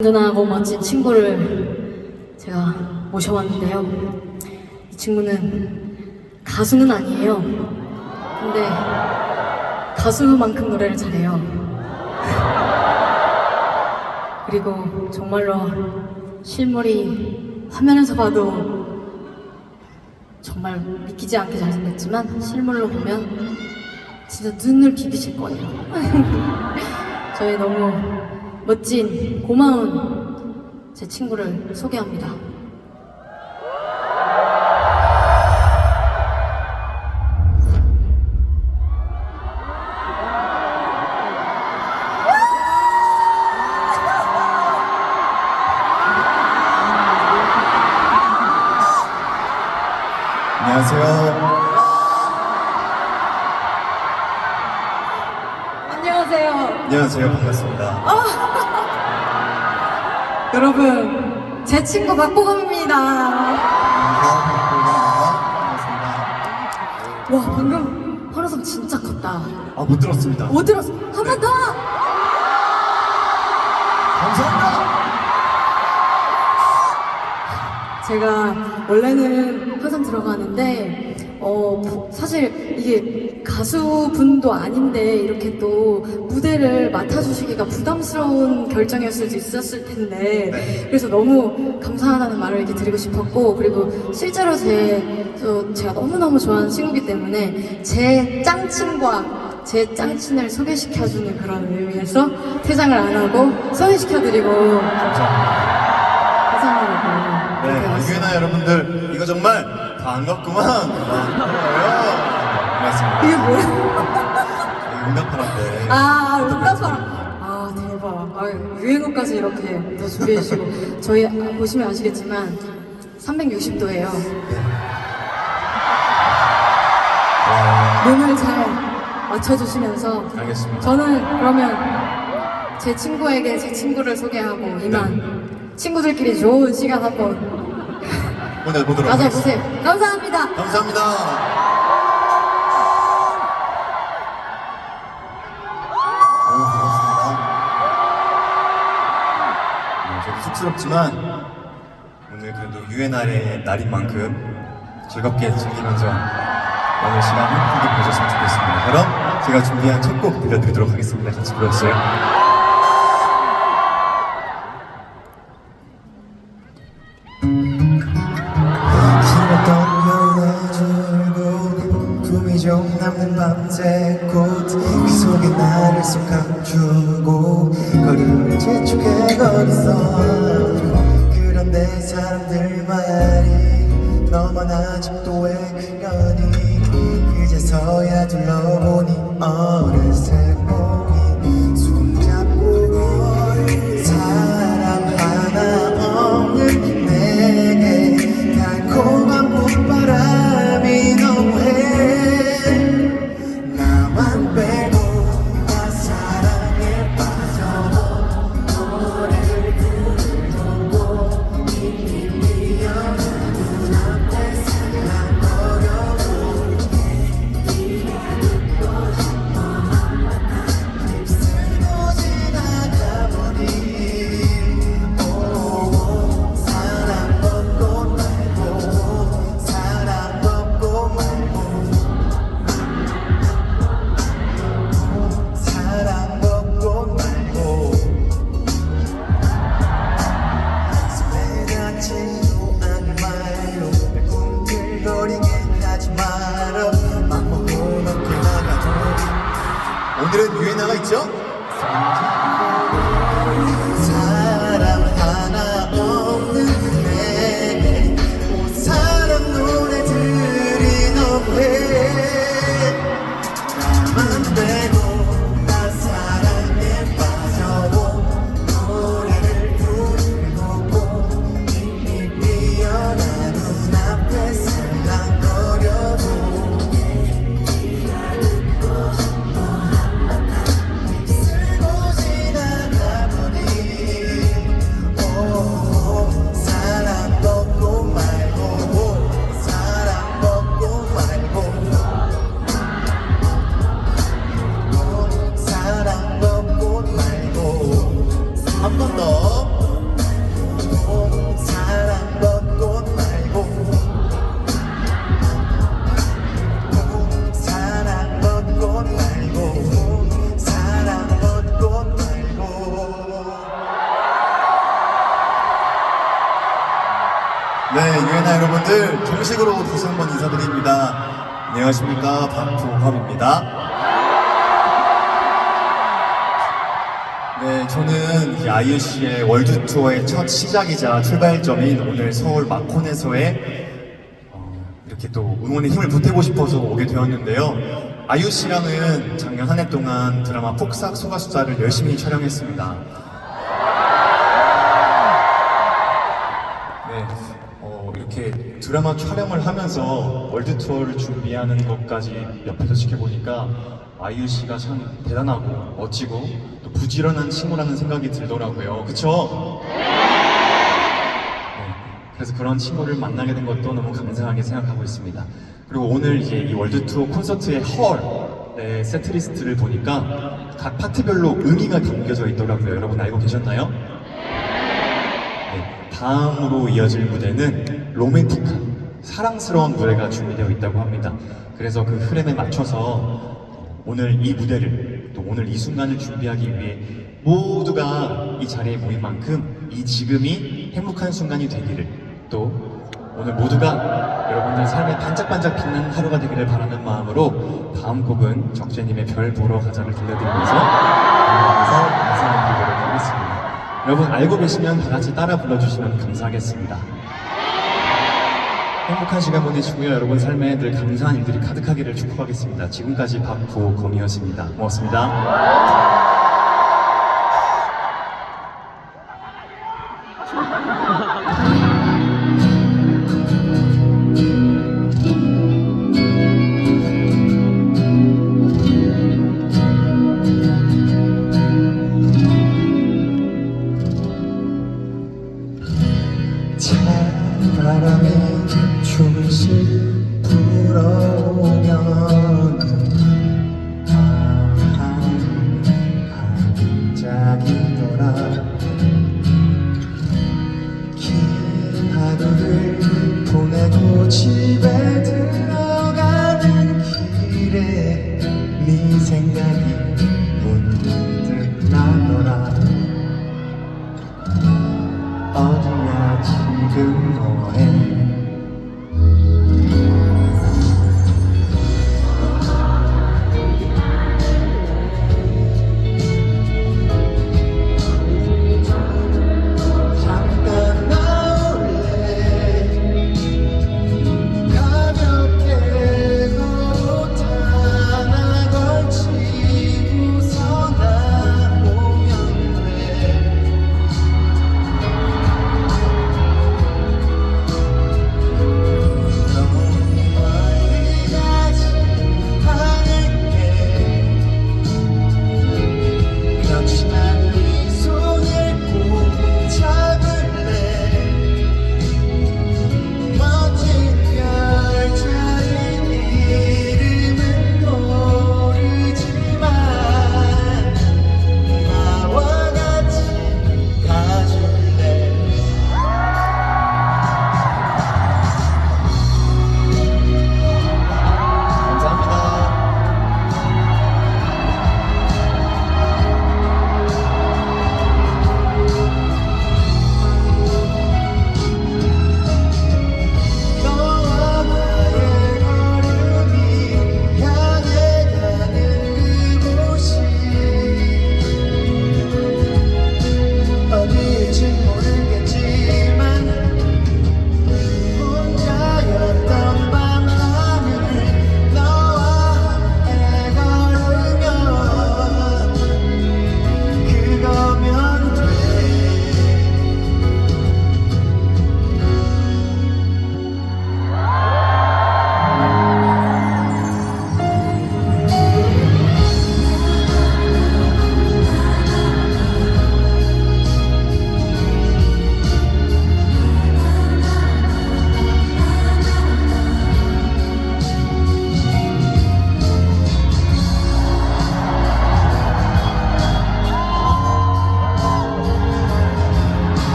든든하고 멋진 친구를 제가 모셔왔는데요. 이 친구는 가수는 아니에요. 근데 가수만큼 노래를 잘해요. 그리고 정말로 실물이 화면에서 봐도 정말 믿기지 않게 잘생겼지만 실물로 보면 진짜 눈을 비비실 거예요. 저희 너무 멋진 고마운 제 친구를 소개합니다. 안녕하세요. 안녕하세요. 안녕하세요. 반갑습니다. 여러분, 제 친구 박보검입니다. 와, 방금 환호성 진짜 컸다. 아, 못 들었습니다. 못 들었어. 한 번 더! 감사합니다. 제가 원래는 항상 들어가는데 어 부- 사실 이게 가수분도 아닌데 이렇게 또 무대를 맡아주시기가 부담스러운 결정이었을 수 있었을 텐데 그래서 너무 감사하다는 말을 이렇게 드리고 싶었고 그리고 실제로 제 저, 제가 너무너무 좋아하는 친구기 때문에 제 짱친과 제 짱친을 소개시켜주는 그런 의미에서 퇴장을 안 하고 소개시켜드리고 감사합니다. 감사하다고 네, 유엔아 여러분들, 이거 정말 반갑구만. 반갑습니다. 이게 뭐야? 응답하는데. 아, 응답하라. 아, 대박. 아, 유행어까지 이렇게 또 준비해주시고. 저희 아, 보시면 아시겠지만, 360도예요. 와, 눈을 잘 맞춰주시면서. 알겠습니다. 저는 그러면 제 친구에게 제 친구를 소개하고, 이만 친구들끼리 좋은 시간 한번 오늘 보도록 하겠습니다. 가져보세요. 감사합니다. 감사합니다. 반갑습니다. 네, 저도 쑥스럽지만 오늘 그래도 유엔아의 날인 만큼 즐겁게 즐기면서 오늘 시간 행복하게 보내셨으면 좋겠습니다. 그럼 제가 준비한 첫 곡 들려드리도록 하겠습니다. 같이 불러주세요. 밤새 꽃그 속에 나를 쏙 감추고 거리를 재촉해 거렸어 오늘은 유엔아가 있죠? 안녕하십니까 박보검입니다. 네, 저는 이 아이유 씨의 월드 투어의 첫 시작이자 출발점인 오늘 서울 마콘에서의 어, 이렇게 또 응원의 힘을 보태고 싶어서 오게 되었는데요. 아이유 씨랑은 작년 한 해 동안 드라마 폭삭 소가수다를 열심히 촬영했습니다. 드라마 촬영을 하면서 월드 투어를 준비하는 것까지 옆에서 지켜보니까 아이유 씨가 참 대단하고 멋지고 또 부지런한 친구라는 생각이 들더라고요. 그쵸? 네, 그래서 그런 친구를 만나게 된 것도 너무 감사하게 생각하고 있습니다. 그리고 오늘 이제 이 월드 투어 콘서트의 헐 세트리스트를 보니까 각 파트별로 의미가 담겨져 있더라고요. 여러분 알고 계셨나요? 네, 다음으로 이어질 무대는 로맨틱한 사랑스러운 무대가 준비되어 있다고 합니다. 그래서 그 흐름에 맞춰서 오늘 이 무대를 또 오늘 이 순간을 준비하기 위해 모두가 이 자리에 모인 만큼 이 지금이 행복한 순간이 되기를 또 오늘 모두가 여러분들 삶에 반짝반짝 빛나는 하루가 되기를 바라는 마음으로 다음 곡은 적재님의 별 보러 가자를 들려드리면서 인사드리도록 하겠습니다. 여러분 알고 계시면 다 같이 따라 불러주시면 감사하겠습니다. 행복한 시간 보내시고요. 여러분 삶에 늘 감사한 일들이 가득하기를 축복하겠습니다. 지금까지 박보검이었습니다. 고맙습니다.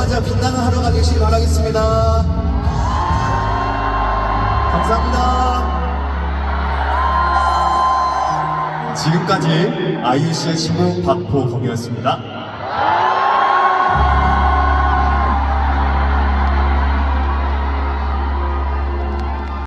반짝반짝 빛나는 하루가 되시길 바라겠습니다. 감사합니다. 지금까지 아이유 씨의 친구 박보검이었습니다.